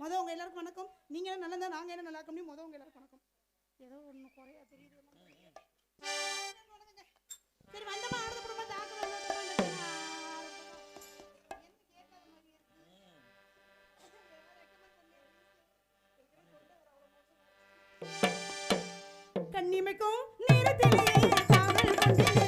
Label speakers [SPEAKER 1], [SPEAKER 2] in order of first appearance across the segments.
[SPEAKER 1] மொதல் உங்கள் எல்லாருக்கும் வணக்கம். நீங்கள் என்ன நல்லா இருந்தால் நாங்கள் என்ன நல்லா இருக்க முடியும். முத உங்க எல்லாருக்கும் வணக்கம். ஏதோ ஒன்று குறையா தெரியுது சரி வந்தமா ஆனந்த குடும்பம் கண்ணிமைக்கும் நேரத்திலே தாங்கள் கொண்டேன்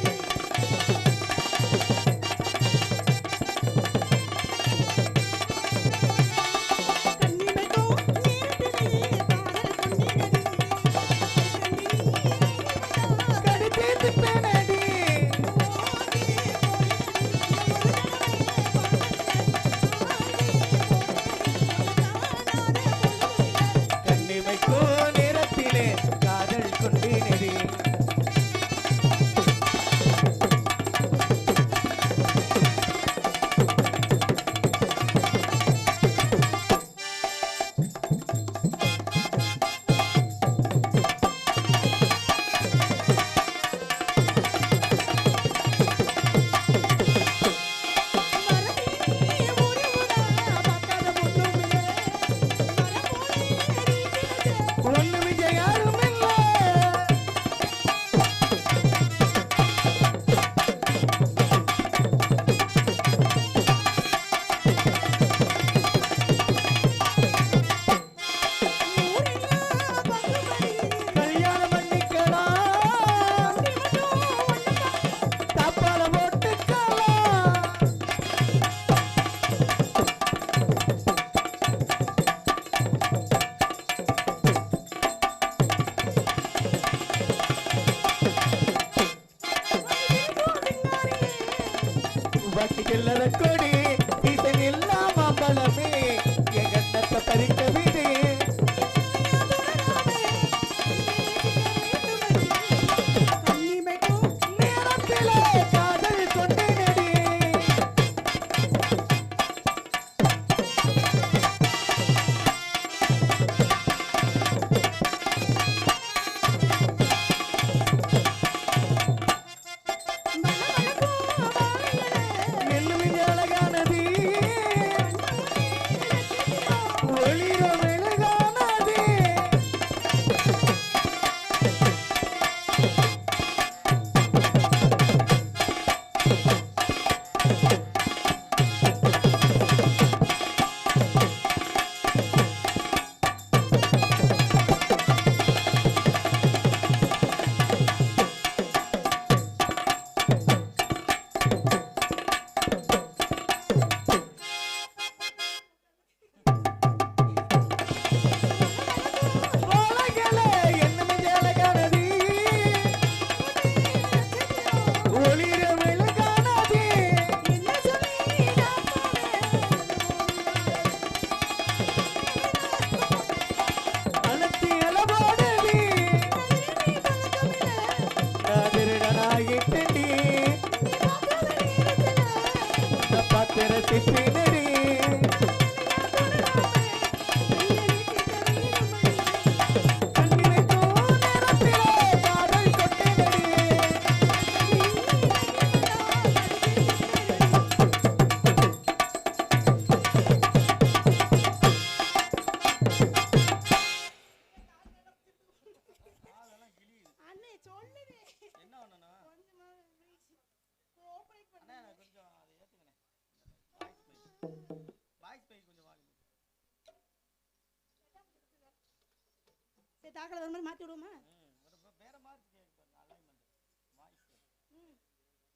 [SPEAKER 1] சரி தாக்கல வர மாதிரி மாத்தி விடுவோமா?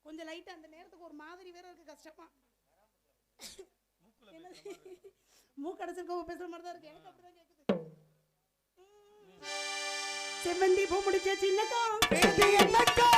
[SPEAKER 1] கொஞ்சம் லைட்டா அந்த நேரத்துக்கு ஒரு மாதிரி வேற இருக்கு கஷ்டமா. மூக்கடைச்சிருக்க பேசுற மாதிரி தான் இருக்கு. எனக்கு அப்படிதான் கேக்குது. ம். செவ்வந்தி பூ முடிச்ச சின்னக்கா.
[SPEAKER 2] என்னக்கா?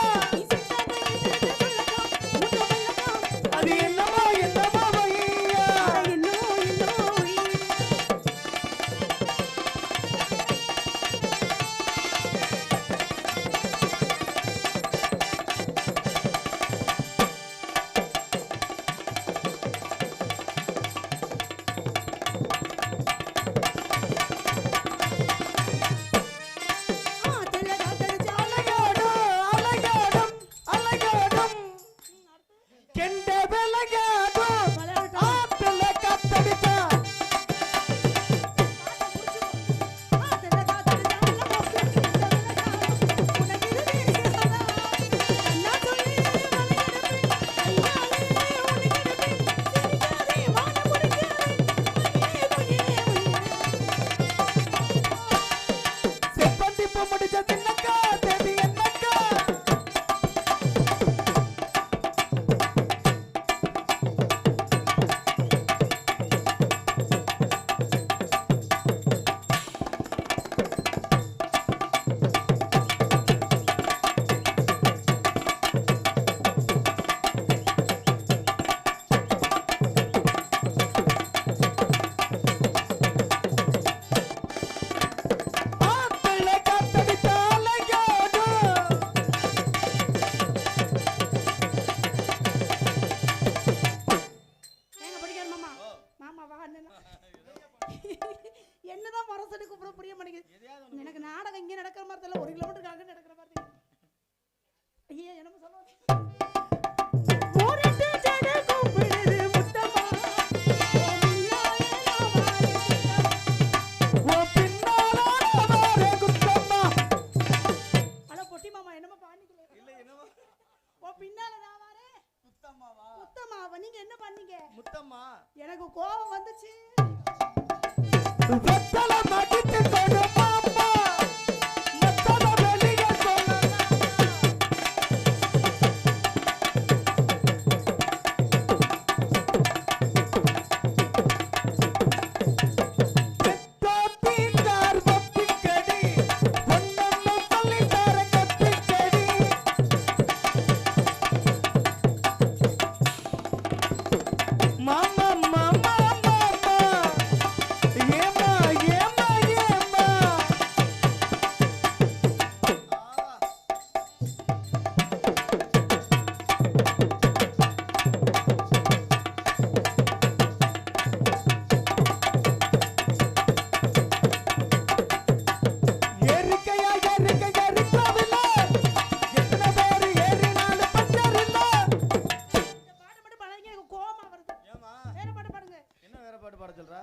[SPEAKER 3] பாட சொல்ற?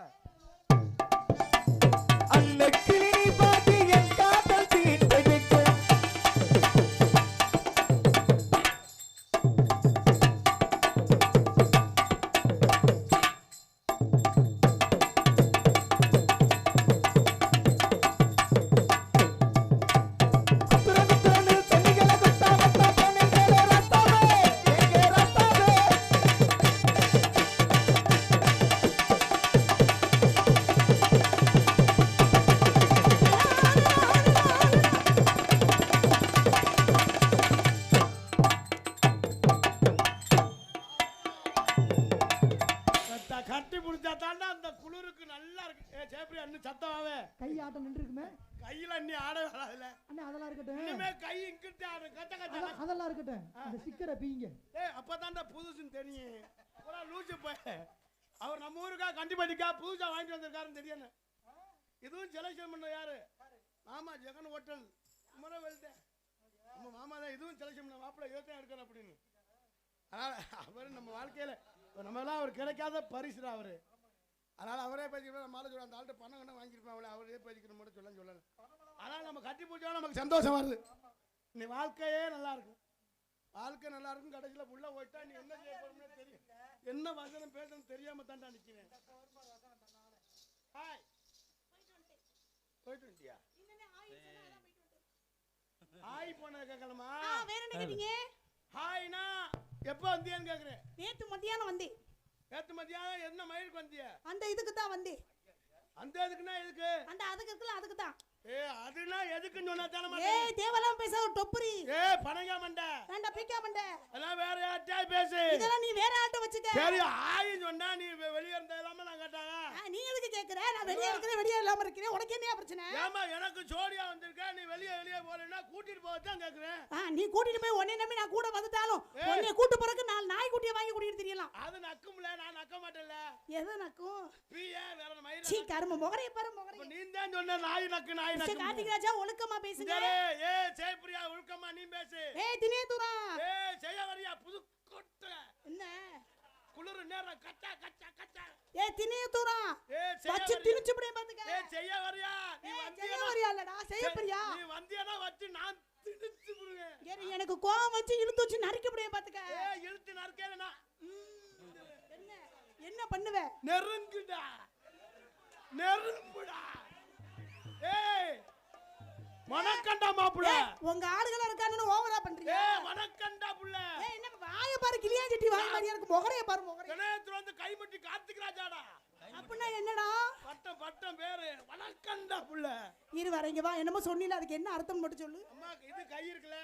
[SPEAKER 2] அந்த கிளி
[SPEAKER 4] ஆட்டம் நின்றுருக்குமே?
[SPEAKER 5] கையில அண்ணி ஆட வராதுல
[SPEAKER 4] அண்ணா அதெல்லாம் இருக்கட்டும்.
[SPEAKER 5] இனிமே கை இங்கிட்டு ஆடு கச்ச கச்ச
[SPEAKER 4] அத- அதெல்லாம் இருக்கட்டும். இந்த ஸ்டிக்கரை பீங்க.
[SPEAKER 5] ஏ அப்பதான்டா புதுசுன்னு தெரியும். பூரா லூசு போய் அவர் நம்ம ஊருக்கா கண்டிப்பாடிக்கா புதுசா வாங்கிட்டு வந்திருக்காருன்னு தெரியும் இதுவும் செலக்ஷன் பண்ண யாரு? மாமா ஜெகன் ஹோட்டல். முறை வெல்ட்டேன் நம்ம மாமா தான் இதுவும் செலக்ஷன் பண்ண மாப்பிள்ள இதைத்தான் எடுக்கணும் அப்படின்னு. அதனால அவர் நம்ம வாழ்க்கையில நம்ம எல்லாம் அவர் கிடைக்காத பரிசுடா அவரு. அதனால அவரே பேசிக்கிறோம் மாலை சொல்ல அந்த ஆள்கிட்ட பணம் கண்ணா வாங்கியிருப்பேன் அவளை அவரே பேசிக்கணும் மட்டும் சொல்ல சொல்லல அதனால நம்ம கட்டி பூச்சா நமக்கு சந்தோஷம் வருது. நீ வாழ்க்கையே நல்லா இருக்கும். வாழ்க்கை நல்லா இருக்கும். கடைசியில் புள்ள போயிட்டா நீ என்ன செய்ய போறோம்னே தெரியும். என்ன வசனம் பேசணும் தெரியாம தாண்டா நிக்கிறேன். ஹாய் போயிட்டு வந்துட்டியா? ஹாய் போன கேட்கலாமா?
[SPEAKER 1] வேற என்ன கேட்டீங்க?
[SPEAKER 5] ஹாய்னா எப்போ வந்தியான்னு கேட்குறேன்.
[SPEAKER 1] நேத்து மத்தியானம் வந்தேன்.
[SPEAKER 5] நேற்று மத்தியானம் என்ன மயிலுக்கு வந்திய?
[SPEAKER 1] அந்த இதுக்கு தான் வந்தேன்.
[SPEAKER 5] அந்த எதுக்குன்னா எதுக்கு?
[SPEAKER 1] அந்த அதுக்கு இருக்குல்ல அதுக்கு தான்
[SPEAKER 5] ஏ அதுனா எதுக்குன்னு சொன்னா தானே
[SPEAKER 1] ஏய் தேவலாம் பேச ஒரு டொப்புரி.
[SPEAKER 5] ஏ பனங்க மண்டை?
[SPEAKER 1] வேண்டாம் பிக்கா மண்ட.
[SPEAKER 5] அதெல்லாம் வேற யார்ட்டா பேசு?
[SPEAKER 1] இதெல்லாம் நீ வேற ஆட்ட வச்சுக்க.
[SPEAKER 5] சரி ஆயின்னு சொன்னா நீ வெளிய இருந்த இல்லாம நான் கேட்டாங்க.
[SPEAKER 1] நீ எதுக்கு கேக்குற? நான் வெளியே இருக்கிறேன் வெளியே இல்லாம இருக்கிறேன். உனக்கு என்ன பிரச்சனை?
[SPEAKER 5] ஏமா எனக்கு ஜோடியா வந்திருக்க. நீ வெளிய வெளிய போறேன்னா கூட்டிட்டு போகத்தான் கேக்குறேன்.
[SPEAKER 1] ஆ, நீ கூட்டிட்டு போய் உன்னை நம்பி நான் கூட வந்துட்டாலும்
[SPEAKER 5] ஏய்.
[SPEAKER 1] உன்னை கூட்டு போறதுக்கு நாலு நாய் குட்டியை வாங்கி கூட்டிட்டு தெரியலாம்.
[SPEAKER 5] அது நக்கும்ல நான் நக்க மாட்டேன்ல.
[SPEAKER 1] எது நக்கும்?
[SPEAKER 5] பிஏ வேற மயிர
[SPEAKER 1] சீ கரும முகரைய பாரு முகரைய.
[SPEAKER 5] நீ தான் சொன்ன நாய் நக்கு நாய்
[SPEAKER 1] மிஸ்டர்
[SPEAKER 5] நக்கு
[SPEAKER 1] கார்த்திக் ராஜா ஒழுக்கமா பேசுங்க.
[SPEAKER 5] ஏ ஜெயபிரியா ஒழுக்கமா நீ பேசு.
[SPEAKER 1] ஏய் தினேதுரா
[SPEAKER 5] ஏ செய்ய வரியா புது கொட்டை.
[SPEAKER 1] என்ன?
[SPEAKER 5] குளிர் நேரம் கச்சா கச்சா கச்சா.
[SPEAKER 1] ஏய் தினேதுரா
[SPEAKER 5] ஏ செய்ய
[SPEAKER 1] வச்சு
[SPEAKER 5] வரியா?
[SPEAKER 1] திணிச்சு முடிய பாத்துக்க
[SPEAKER 5] நீ
[SPEAKER 1] ஏய், செய்ய
[SPEAKER 5] வந்தியனா
[SPEAKER 1] வரியா இல்லடா செய்ய பிரியா
[SPEAKER 5] நீ வந்தியனா வச்சு நான் திணிச்சு விடுவேன்.
[SPEAKER 1] ஏய், எனக்கு கோவம் வச்சு இழுத்து வச்சு நரிக்க முடிய பாத்துக்க.
[SPEAKER 5] ஏ இழுத்து நறுக்கேனா
[SPEAKER 1] என்ன? என்ன பண்ணுவ?
[SPEAKER 5] நெருங்குடா. நெருங்குடா. ஏய் மாப்பிள்ள.
[SPEAKER 1] ஏய், உங்க ஆளுகளா இருக்கானுன்னு ஓவரா பண்றீங்க.
[SPEAKER 5] ஏ வணக்கண்டா புள்ள.
[SPEAKER 1] ஏய் என்ன வாய பாரு கிளியா சட்டி வாய மாதிரியா இருக்கு முகரைய பாரு முகரைய.
[SPEAKER 5] கணேத்துல வந்து கைமட்டி கார்த்திக் ராஜாடா
[SPEAKER 1] அப்படின்னா என்னடா?
[SPEAKER 5] பட்டம் பட்டம் பேரு. வணக்கண்டா புள்ள.
[SPEAKER 1] இரு வரீங்க வா. என்னமோ சொன்னீல அதுக்கு என்ன அர்த்தம் மட்டும் சொல்லு.
[SPEAKER 5] அம்மா இது கை இருக்குல்ல?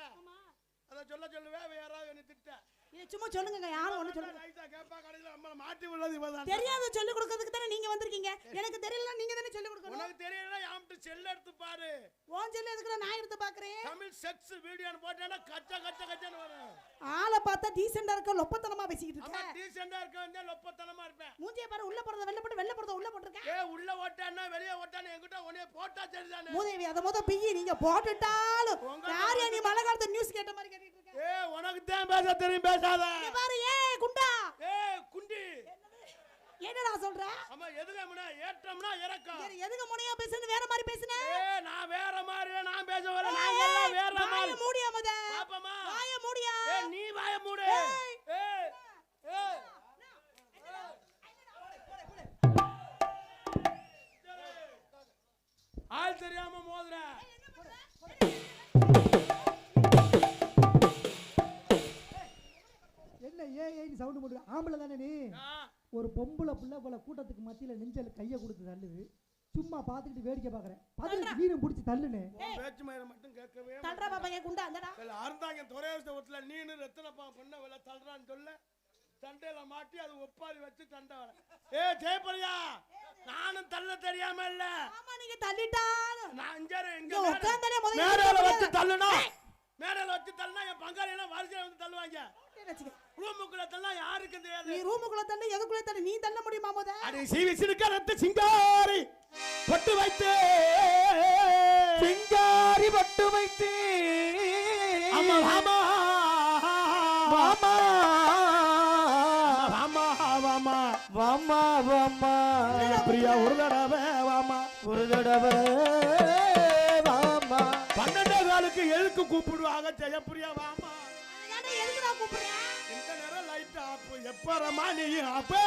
[SPEAKER 5] அத சொல்ல சொல்லுவே யாராவது என்ன திட்ட.
[SPEAKER 1] ஏய், சும்மா சொல்லுங்க யாரும் ஒண்ணு சொல்லுங்க
[SPEAKER 5] நைஸா கேப்பா கடையில நம்மள மாட்டி உள்ளது இவதான்
[SPEAKER 1] தெரியாத சொல்லி கொடுக்கறதுக்கு தானே நீங்க வந்திருக்கீங்க? எனக்கு தெரியல நீங்க தானே சொல்லி கொடுக்கணும்.
[SPEAKER 5] உனக்கு தெரியல செல்ல எடுத்து பாரு.
[SPEAKER 1] ஓன் சொல்லி எதுக்கு நான் எடுத்து பாக்குறேன்.
[SPEAKER 5] தமிழ் செக்ஸ் வீடியோன்னு போட்டேன்னா கச்ச கச்ச கச்சன்னு வரும்.
[SPEAKER 1] ஆளை பார்த்தா டீசெண்டா இருக்க லொப்பத்தனமா பேசிக்கிட்டு இருக்க.
[SPEAKER 5] டீசெண்டா இருக்க வந்து லொப்பத்தனமா இருப்பேன்.
[SPEAKER 1] மூஞ்சிய பாரு உள்ள போறத வெளில போட்டு வெளில போறத உள்ள போட்டுருக்க.
[SPEAKER 5] ஏ உள்ள ஓட்டானா வெளிய ஓட்டானா என்கிட்ட உன்னைய போட்டா சரிதானே?
[SPEAKER 1] மூதேவி அத மொத பிய்யி நீங்க போட்டுட்டாலும் யாரையா நீ மழை காலத்து நியூஸ் கேட்ட மாதிரி கேட்டுட்டு இருக்க?
[SPEAKER 5] ஏ உனக்கு தான் பேச தெரியும் பேசாத.
[SPEAKER 1] பாரு ஏ குண்டா.
[SPEAKER 5] ஏ குண்டி.
[SPEAKER 1] என்னடா சொல்ற?
[SPEAKER 5] அம்மா எதுகம்னா ஏற்றம்னா இறக்கம்.
[SPEAKER 1] சரி, எதுக்கு முனையா பேசுறது வேற மாதிரி பேசுன?
[SPEAKER 5] ஏ நான் வேற மாதிரி நான் பேச வர நான் எல்லாம் வேற
[SPEAKER 1] வாய
[SPEAKER 5] மாதிரி.
[SPEAKER 1] மூடியா முத?
[SPEAKER 5] பாப்பமா
[SPEAKER 1] வாய மூடியா?
[SPEAKER 5] ஏ நீ வாய மூடு.
[SPEAKER 1] ஏய்.
[SPEAKER 5] ஏய் ஏய் ஆள் தெரியாம மோதுற.
[SPEAKER 4] என்ன ஏ ஏன்னு சவுண்டு போட்டு ஆம்பளை தானே நீ? ஒரு பொம்பளை புள்ள போல கூட்டத்துக்கு மத்தியில நெஞ்சல் கையை கொடுத்து தள்ளுது. சும்மா பார்த்துக்கிட்டு வேடிக்கை பார்க்கறேன். பதினெட்டு வீரம் பிடிச்சி தள்ளுனே.
[SPEAKER 5] பேச்சு மயிரை மட்டும் கேட்கவே
[SPEAKER 1] தள்ளுறா பாப்பா ஏன் குண்டா அந்தடா.
[SPEAKER 5] துறையரச வீட்டுல நீனு ரத்தனப்பா பொண்ணை வில தள்ளுறான்னு சொல்ல தண்டையில மாட்டி அது ஒப்பாரி வச்சு தண்டை வர ஏ ஜெயபிரியா நானும் தள்ள தெரியாம இல்ல.
[SPEAKER 1] ஆமா நீங்க தள்ளிட்டாலும்.
[SPEAKER 5] நான் இங்க இரு, இங்க
[SPEAKER 1] உட்கார்ந்தாலே முதல்ல
[SPEAKER 5] மேடையில வச்சு தள்ளுனா மேடையில வச்சு என் பங்காளி எல்லாம் வந்து தள்ளுவாங்க. ரூமுக்குள்ள தள்ளா யாருக்கு தெரியாது.
[SPEAKER 1] நீ ரூமுக்குள்ள தள்ளு எதுக்குள்ள தள்ளு? நீ தள்ள முடியுமா முத?
[SPEAKER 5] அடி சீவி சிறுக்கரத்து சிங்காரி பொட்டு வைத்து.
[SPEAKER 2] சிங்காரி பட்டு வைத்து.
[SPEAKER 5] அம்மா வாமா.
[SPEAKER 2] வாமா.
[SPEAKER 5] வாமா வாமா. பிரியா ஒரு தடவை வாமா.
[SPEAKER 2] ஒரு தடவை வாமா.
[SPEAKER 5] பன்னெண்டே காலுக்கு எதுக்கு கூப்பிடுவாங்க ஜெயப்பிரியா வாமா.
[SPEAKER 1] கூப்பிடுறேன்?
[SPEAKER 5] இந்த நேரம் லைட் ஆப்பு எப்பறமா நீ ஆப்பு